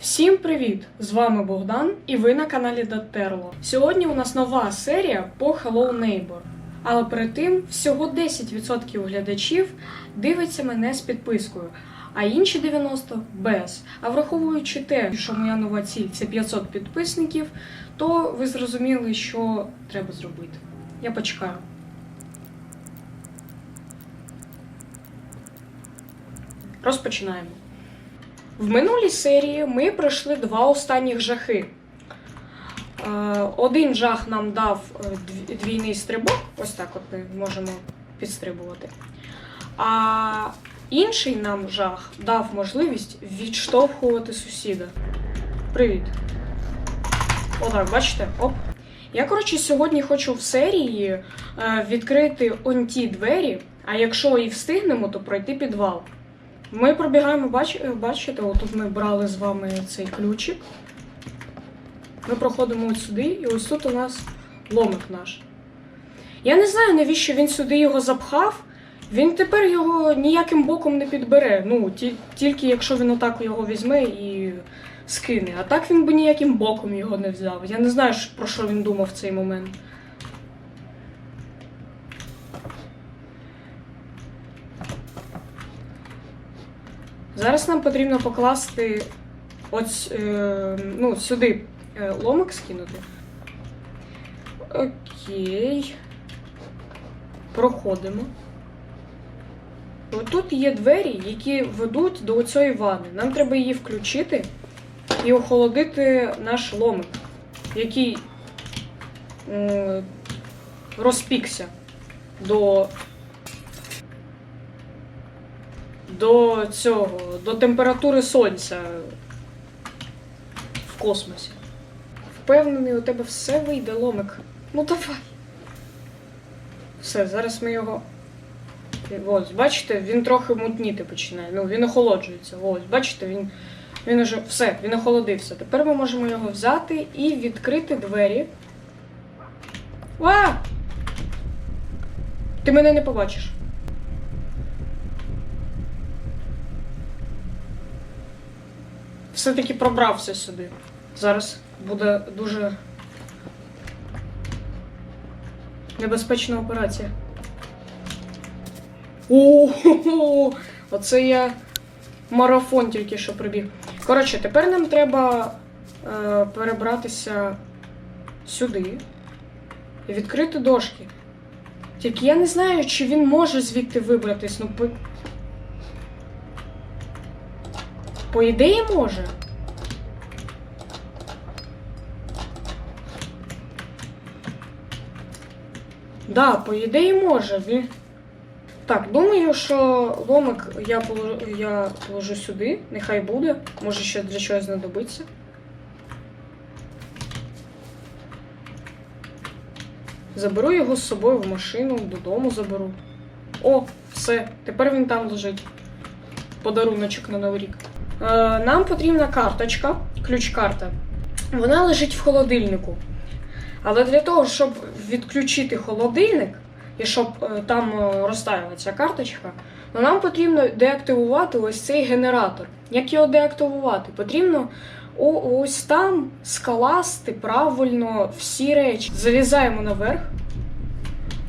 Всім привіт! З вами Богдан і ви на каналі Датерло. Сьогодні у нас нова серія по Hello Neighbor. Але перед тим всього 10% глядачів дивиться мене з підпискою, а інші 90% без. А враховуючи те, що моя нова ціль це 500 підписників, то ви зрозуміли, що треба зробити. Я почекаю. Розпочинаємо. В минулій серії ми пройшли два останніх жахи. Е, Один жах нам дав е, двійний стрибок, ось так от ми можемо підстрибувати. А інший нам жах дав можливість відштовхувати сусіда. Привіт. Отак, бачите? Оп. Я, коротше, сьогодні хочу в серії е, відкрити он ті двері, а якщо і встигнемо, то пройти підвал. Ми пробігаємо, бач, е, бачите, отут ми брали з вами цей ключик. Ми проходимо ось сюди, і ось тут у нас ломик наш. Я не знаю, навіщо він сюди його запхав. Він тепер його ніяким боком не підбере. Ну, ті, тільки якщо він отак його візьме і скине. А так він би ніяким боком його не взяв. Я не знаю, про що він думав в цей момент. Зараз нам потрібно покласти ось е, ну, сюди е, ломик скинути. Окей. Проходимо. Тут є двері, які ведуть до цієї ванни. Нам треба її включити і охолодити наш ломик, який розпікся до до цього, до температури сонця в космосі. Впевнений, у тебе все вийде, ломик. Ну давай. Все, зараз ми його. Ось, бачите, він трохи мутніти починає. Ну, він охолоджується. Ось, бачите, він, він уже все, він охолодився. Тепер ми можемо його взяти і відкрити двері. А! Ти мене не побачиш. Все-таки пробрався сюди. Зараз буде дуже небезпечна операція. О, оце я марафон тільки що прибіг. Коротше, тепер нам треба е, перебратися сюди і відкрити дошки. Тільки я не знаю, чи він може звідти вибратись. Ну, по, ідеї може. Да, по ідеї може. Він... Так, думаю, що ломик я положу, я положу сюди, нехай буде. Може ще для чогось знадобиться. Заберу його з собою в машину, додому заберу. О, все, тепер він там лежить. Подаруночок на Новий рік. Е, нам потрібна карточка, ключ-карта. Вона лежить в холодильнику. Але для того, щоб відключити холодильник і щоб е, там е, розтаяла ця карточка, нам потрібно деактивувати ось цей генератор. Як його деактивувати? Потрібно ось там скласти правильно всі речі. Залізаємо наверх.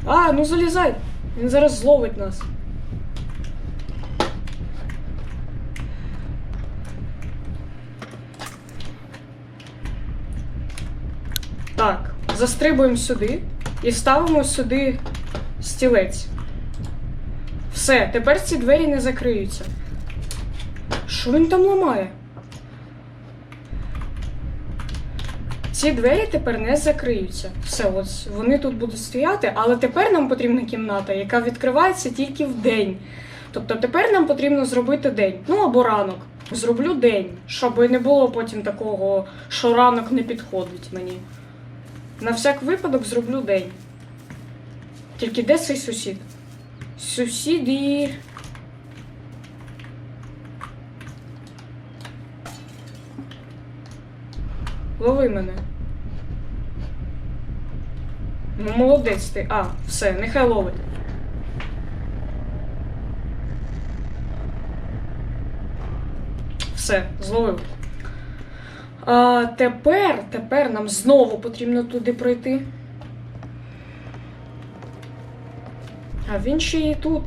А, ну залізай! Він зараз зловить нас. Так, застрибуємо сюди і ставимо сюди стілець. Все, тепер ці двері не закриються. Що він там ламає? Ці двері тепер не закриються. Все, ось вони тут будуть стояти, але тепер нам потрібна кімната, яка відкривається тільки в день. Тобто тепер нам потрібно зробити день, ну або ранок. Зроблю день, щоб не було потім такого, що ранок не підходить мені. На всяк випадок зроблю день. Тільки де цей сусід? Сусіди. Лови мене. Ну, молодець ти. А, все, нехай ловить. Все, зловив. А тепер, тепер нам знову потрібно туди пройти. А він ще і тут.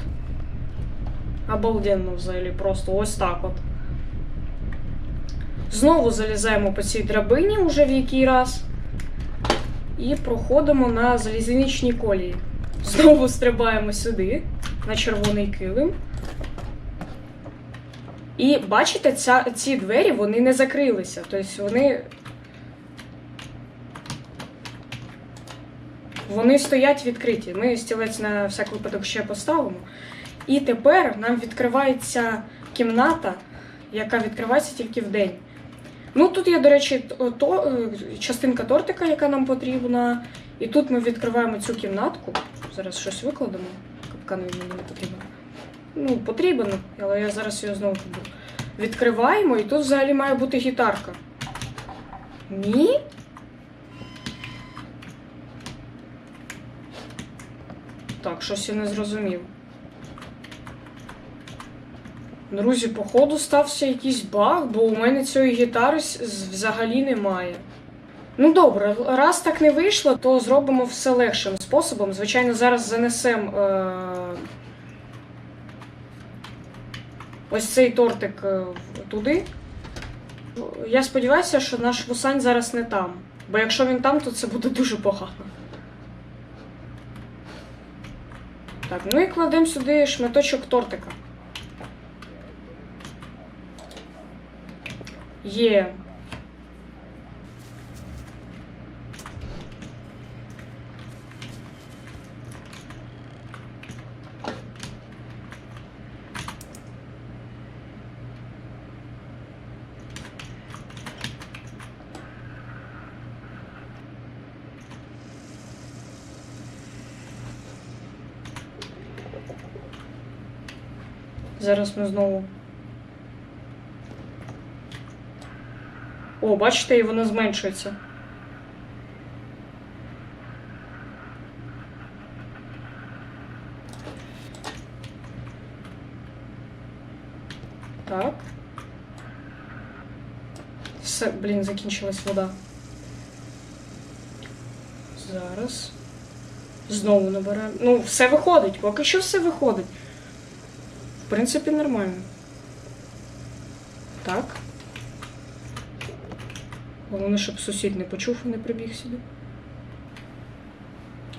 Обалденно взагалі, просто ось так от. Знову залізаємо по цій драбині, уже в який раз. І проходимо на залізничній колії. Знову стрибаємо сюди, на червоний килим. І бачите, ця, ці двері вони не закрилися. Тобто вони. Вони стоять відкриті. Ми стілець на всяк випадок ще поставимо. І тепер нам відкривається кімната, яка відкривається тільки вдень. Ну, тут є, до речі, то, то, е, частинка тортика, яка нам потрібна. І тут ми відкриваємо цю кімнатку. Зараз щось викладемо. Капкан мені не потрібен. Ну, потрібен, але я зараз його знову. Відкриваємо, і тут взагалі має бути гітарка. Ні? Так, щось я не зрозумів. Друзі, походу стався якийсь баг, бо у мене цієї гітари взагалі немає. Ну добре, раз так не вийшло, то зробимо все легшим способом. Звичайно, зараз занесемо е- ось цей тортик е, туди. Я сподіваюся, що наш вусань зараз не там. Бо якщо він там, то це буде дуже погано. Так, ну і кладемо сюди шматочок тортика. Є. Зараз ми знову. О, бачите, і воно зменшується. Так. Все, блін, закінчилась вода. Зараз. Знову набираємо. Ну, все виходить, поки що все виходить. Принципі, нормально. Так. Головне, щоб сусід не почув і не прибіг сюди.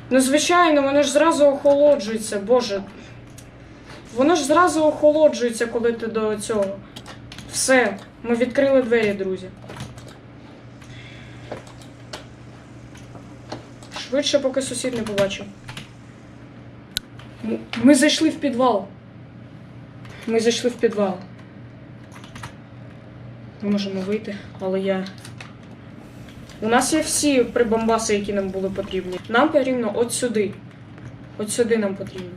Ну, звичайно, воно ж зразу охолоджується, боже. Воно ж зразу охолоджується, коли ти до цього. Все, ми відкрили двері, друзі. Швидше, поки сусід не побачив. Ми зайшли в підвал. Ми зайшли в підвал. Ми можемо вийти, але я. У нас є всі прибамбаси, які нам були потрібні. Нам потрібно от сюди. От сюди нам потрібно.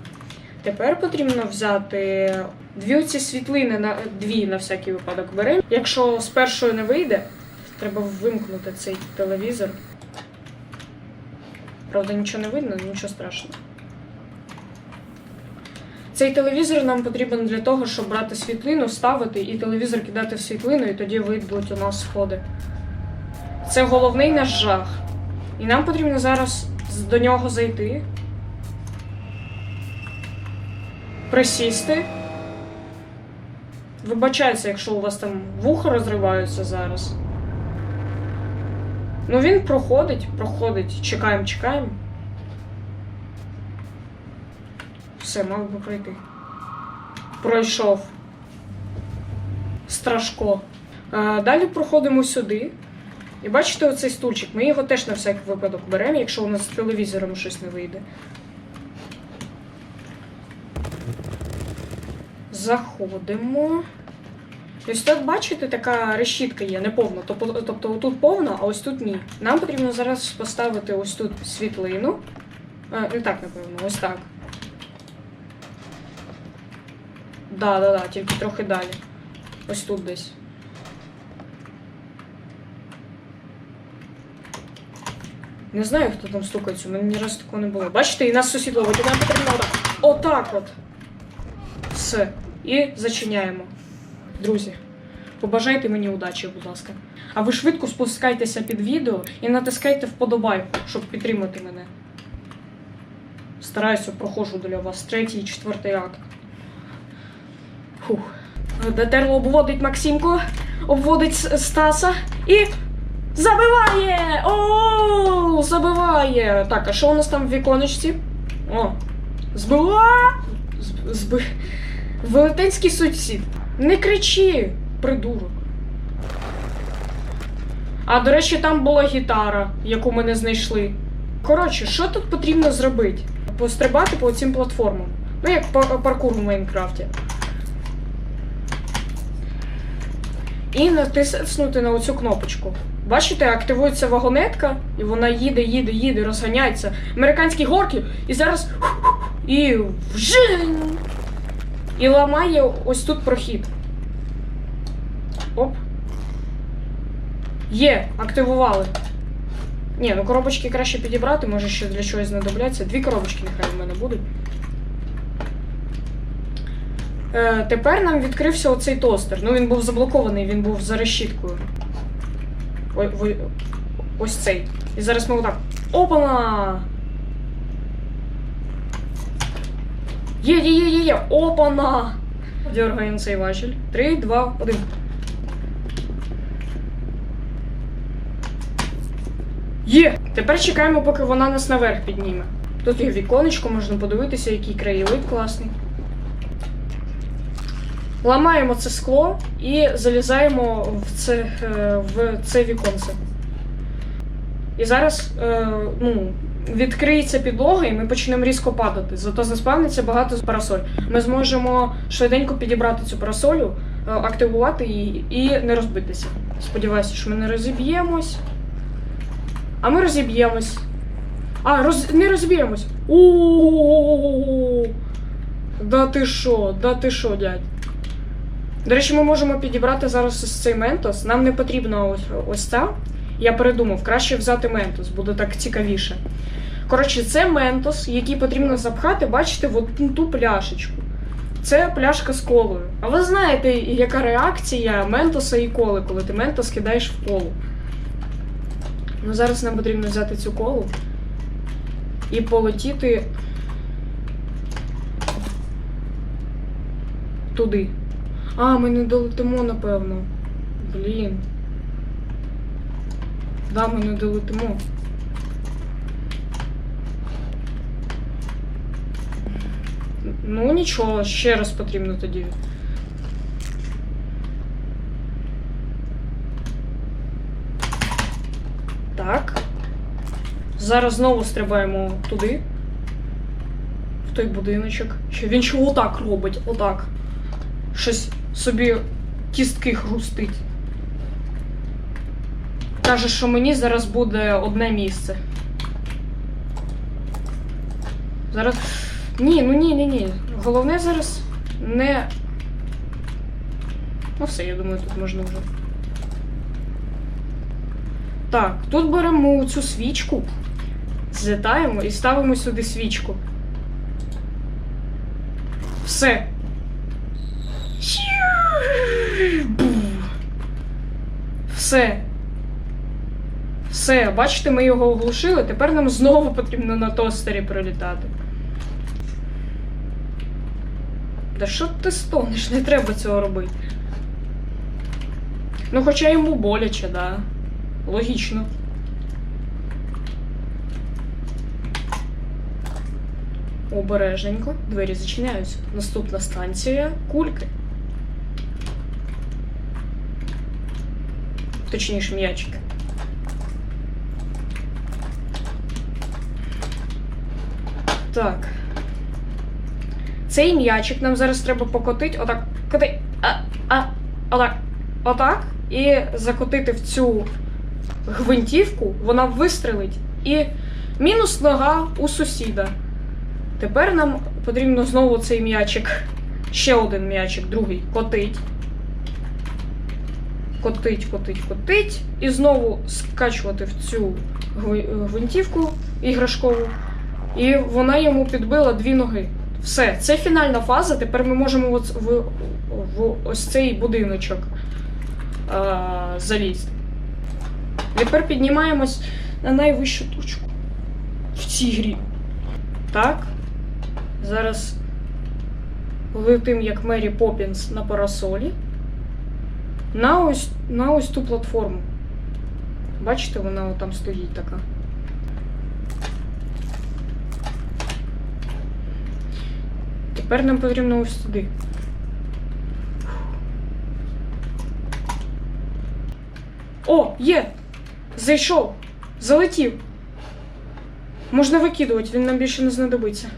Тепер потрібно взяти дві оці світлини на дві на всякий випадок беремо. Якщо з першої не вийде, треба вимкнути цей телевізор. Правда, нічого не видно, нічого страшного. Цей телевізор нам потрібен для того, щоб брати світлину, ставити і телевізор кидати в світлину, і тоді вийдуть у нас сходи. Це головний наш жах. І нам потрібно зараз до нього зайти. Присісти. Вибачайте, якщо у вас там вуха розриваються зараз. Ну він проходить, проходить. Чекаємо, чекаємо. Все, мав би пройти. Пройшов. Страшко. А, далі проходимо сюди. І бачите оцей стульчик? Ми його теж на всякий випадок беремо, якщо у нас з телевізором щось не вийде. Заходимо. Ось тут, бачите, така решітка є, не повна. Тобто, тобто отут повна, а ось тут ні. Нам потрібно зараз поставити ось тут світлину. А, не так, напевно, ось так. Да, да, да, тільки трохи далі. Ось тут десь. Не знаю, хто там стукається, у мене ні разу такого не було. Бачите, і нас сусід ловить, і нам потрібно отак. Отак от. Все. І зачиняємо. Друзі, Побажайте мені удачі, будь ласка. А ви швидко спускайтеся під відео і натискайте вподобайку, щоб підтримати мене. Стараюся, проходжу для вас третій і четвертий акт. Фух. Детерло обводить Максимку, обводить Стаса і. Забиває! О, забиває! Так, а що у нас там в віконечці? О, збила! Зби... Велетенський сусід. Не кричи, придурок. А до речі, там була гітара, яку ми не знайшли. Коротше, що тут потрібно зробити? Пострибати по цим платформам. Ну, як паркур в Майнкрафті. І натиснути на оцю кнопочку. Бачите, активується вагонетка, і вона їде, їде, їде, розганяється. Американські горки, і зараз. І вжин! І ламає ось тут прохід. Оп. Є, активували. Ні, ну коробочки краще підібрати, може ще для чогось знадобляться. Дві коробочки нехай в мене будуть. Е, тепер нам відкрився оцей тостер. Ну він був заблокований, він був за решіткою. Ой, ой, ось цей. І зараз ми отак. Опана! Є, є, є, є, є! Опана! Дергаємо цей важіль. Три, два, один. Є! Тепер чекаємо, поки вона нас наверх підніме. Тут є віконечко, можна подивитися, який краєвид класний. Ламаємо це скло і залізаємо в це, е, в це віконце. І зараз е, ну, відкриється підлога, і ми почнемо різко падати. Зато заспавниться багато парасоль. Ми зможемо швиденько підібрати цю парасолю, е, активувати її і не розбитися. Сподіваюся, що ми не розіб'ємось. А ми розіб'ємось. А, роз... не розіб'ємось. У. Да ти що, да ти що, дядь? До речі, ми можемо підібрати зараз ось цей ментос. Нам не потрібно ось, ось ця. Я передумав, краще взяти ментос, буде так цікавіше. Коротше, це ментос, який потрібно запхати, бачите, в ту пляшечку. Це пляшка з колою. А ви знаєте, яка реакція ментоса і коли, коли ти ментос кидаєш в колу. Ну, зараз нам потрібно взяти цю колу і полетіти туди. А, ми не долетимо, напевно. Блін. Да, ми не долетимо. Ну, нічого, ще раз потрібно тоді. Так. Зараз знову стрибаємо туди. В той будиночок. Що він ще отак робить, отак. Щось собі кістки хрустить. Каже, що мені зараз буде одне місце. Зараз. Ні, ну ні, ні, ні. Головне зараз не. Ну все, я думаю, тут можна вже. Так, тут беремо цю свічку, злітаємо і ставимо сюди свічку. Все. Все. Все, бачите, ми його оглушили. Тепер нам знову потрібно на тостері прилітати. Да що ти стонеш? Не треба цього робити. Ну, хоча йому боляче, да. Логічно. Обережненько. Двері зачиняються. Наступна станція кульки. Точніше, м'ячик. Так. Цей м'ячик нам зараз треба покотити. Отак. Коти. А, а, отак. Отак. І закотити в цю гвинтівку, вона вистрелить. І мінус нога у сусіда. Тепер нам потрібно знову цей м'ячик. Ще один м'ячик, другий, котить. Котить, котить, котить. І знову скачувати в цю гвинтівку іграшкову. І вона йому підбила дві ноги. Все, це фінальна фаза. Тепер ми можемо от в, в ось цей будиночок. е, залізти. Тепер піднімаємось на найвищу точку в цій грі. Так. Зараз летим як Мері Поппінс на парасолі. На ось, на ось ту платформу. Бачите, вона там стоїть така. Тепер нам потрібно ось туди. О, є! Зайшов! Залетів! Можна викидувати, він нам більше не знадобиться.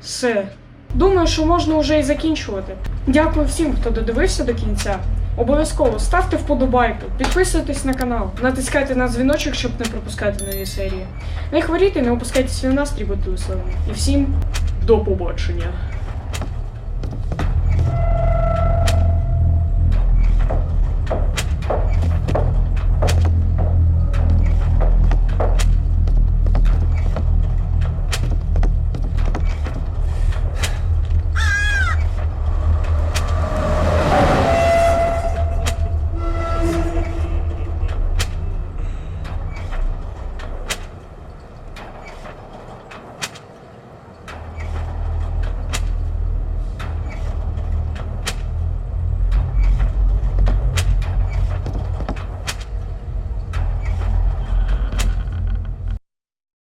Все. Думаю, що можна вже і закінчувати. Дякую всім, хто додивився до кінця. Обов'язково ставте вподобайку, підписуйтесь на канал, натискайте на дзвіночок, щоб не пропускати нові серії. Не хворійте, не опускайте свій настрій, будьте веселими. І всім до побачення!